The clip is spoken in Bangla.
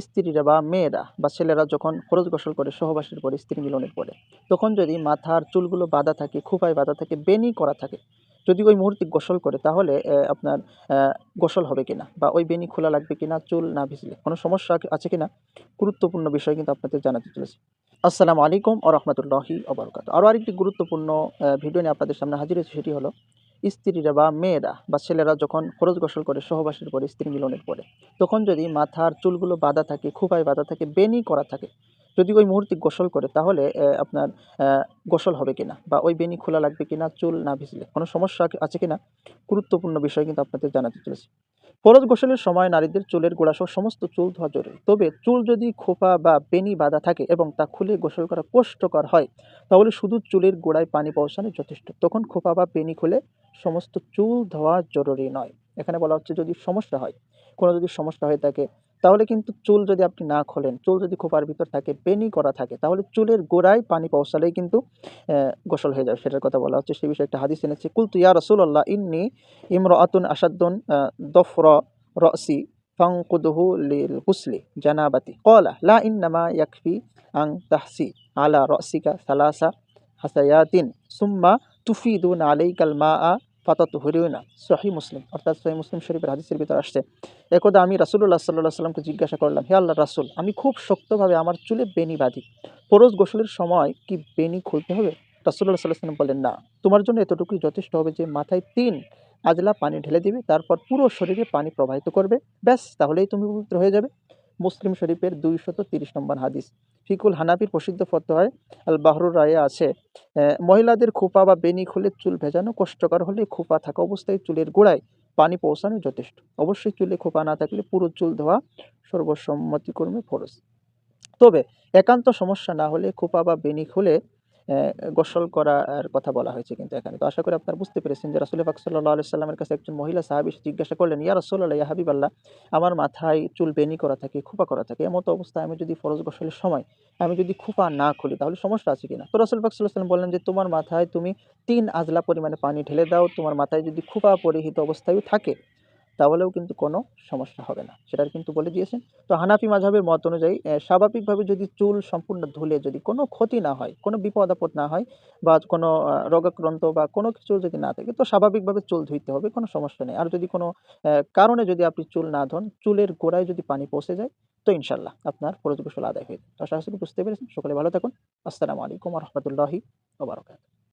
স্ত্রীরা বা মেয়েরা বা ছেলেরা যখন খরচ গোসল করে, সহবাসের পরে স্ত্রী মিলনের পরে তখন যদি মাথার চুলগুলো বাঁধা থাকে খোপায় বাঁধা থাকে বেনি করা থাকে, যদি ওই মুহূর্তে গোসল করে, তাহলে আপনার গোসল হবে কিনা বা ওই বেনি খোলা লাগবে কিনা, চুল না ভিজলে, কোনো সমস্যা আছে- কিনা? গুরুত্বপূর্ণ বিষয় কিন্তু আপনাদের জানাতে চলেছি। আসসালামু আলাইকুম ও রহমতুল্লাহি অবরকাত আরও আরেকটি গুরুত্বপূর্ণ ভিডিও নিয়ে আপনাদের সামনে হাজির হয়েছে, সেটি হলো স্ত্রীরা বা মেয়েরা বা ছেলেরা যখন খরচ গোসল করে, সহবাসের পরে স্ত্রী মিলনের পরে, তখন যদি মাথার চুলগুলো বাঁধা থাকে খোপায় বাঁধা থাকে বেনি করা থাকে, যদি ওই মুহূর্তে গোসল করে, তাহলে আপনার গোসল হবে কিনা বা ওই বেনি খোলা লাগবে কিনা, চুল না ভিজলে? কোনো সমস্যা আছে কিনা? গুরুত্বপূর্ণ বিষয় কিন্তু আপনাদের জানাতে চলেছি। ফরজ গোসলের সময় নারীদের চুলের গোড়াসহ সমস্ত চুল ধোয়া জরুরি। তবে চুল যদি খোপা বা বেনি বাঁধা থাকে এবং তা খুলে গোসল করা কষ্টকর হয়, তাহলে শুধু চুলের গোড়ায় পানি পৌঁছানো যথেষ্ট। তখন খোপা বা বেনি খুলে সমস্ত চুল ধোয়া জরুরি নয়। এখানে বলা হচ্ছে যদি সমস্যা হয়, কোনো যদি সমস্যা হয়ে থাকে তাহলে কিন্তু চুল যদি আপনি না খোলেন চুল যদি খোপার ভিতর থাকে বেনি করা থাকে তাহলে চুলের গোড়ায় পানি পৌঁছালেই কিন্তু গোসল হয়ে যাবে। সেটার কথা বলা হচ্ছে। সে বিষয়ে একটা হাদিস এনেছে কুলতু ইয়া রসুল্লাহ ইন্নি ইমরাতুন আসাদ্দুন আহ, দফর রসি ফাংকুদহু লিল গুসলি জানাবাতি। কলা লা ইন্নামা ইয়াকফি আং তাহসি আলা রসিকা সালাসা হাসায়াতিন সুম্মা তুফিদুন আলাইকাল মা আ ফাতাত হরিউনা সহি মুসলিম, অর্থাৎ সহি মুসলিম শরীফের হাদিসের ভিতরে আসছে। একদা আমি রাসুল্লাহ সাল্লাহ সাল্লামকে জিজ্ঞাসা করলাম, হে আল্লাহ রাসুল, আমি খুব শক্তভাবে আমার চুলে বেনি বাঁধি, ফরোজ গোসলের সময় কি বেনি খুলতে হবে? রাসুল্লাহ সাল্লাহ সাল্লাম বলেন না। তোমার জন্য এতটুকুই যথেষ্ট হবে যে মাথায় তিন আজলা পানি ঢেলে দিবে, তারপর পুরো শরীরে পানি প্রবাহিত করবে, ব্যাস, তাহলেই তুমি পবিত্র হয়ে যাবে। মুসলিম শরীফের দুইশত তিরিশ নম্বর হাদিস। ফিকুল হানাফির প্রসিদ্ধ ফতোয়ায় আল বাহরুর রায়ে আছে মহিলাদের খোপা বা বেনি খুলে চুল ভেজানো কষ্টকর হলে খোপা থাকা অবস্থায় চুলের গোড়ায় পানি পৌঁছানো যথেষ্ট। অবশ্যই চুলে খোপা না থাকলে পুরো চুল ধোয়া সর্বসম্মতিকর্মে ফরজ। তবে একান্ত সমস্যা না হলে খোপা বা বেনি খুলে গোসল করার কথা বলা হয়েছে কিন্তু এখানে। তো আশা করি আপনারা বুঝতে পেরেছেন যে রাসুল পাক সাল্লাহ সাল্লামের কাছে একজন মহিলা সাহাবি জিজ্ঞাসা করলেন, ইয়া রসুল্লাহ ইয়া হাবিবাল্লাহ, আমার মাথায় চুল বেনি করা থাকে, খোপা করা থাকে এমতো অবস্থায় আমি যদি ফরজ গোসলের সময় আমি যদি খোপা না খুলি, তাহলে সমস্যা আছে কিনা? তো রাসুল পাক সাল্লাম বললেন যে, তোমার মাথায় তুমি তিন আজলা পরিমাণে পানি ঢেলে দাও, তোমার মাথায় যদি খোপা পরিহিত অবস্থায়ও থাকে তাহলেও কিন্তু কোনো সমস্যা হবে না। সেটার কিন্তু বলে দিয়েছেন। তো হানাফি মাঝহের মত অনুযায়ী স্বাভাবিকভাবে যদি চুল সম্পূর্ণ ধুলে যদি কোনো ক্ষতি না হয়, কোনো বিপদ আপদ না হয় বা কোনো রোগাক্রান্ত বা কোনো কিছু যদি না থাকে, তো স্বাভাবিকভাবে চুল ধুইতে হবে, কোনো সমস্যা নেই। আর যদি কোনো কারণে যদি আপনি চুল না ধন, চুলের গোড়ায় যদি পানি পৌঁছে যায়, তো ইনশাল্লাহ আপনার ফরজ গোসল আদায় হয়ে আশা করি বুঝতে পেরেছেন। সকলে ভালো থাকুন। আসসালামু আলাইকুম রহমতুল্লাহি ওবরাকাত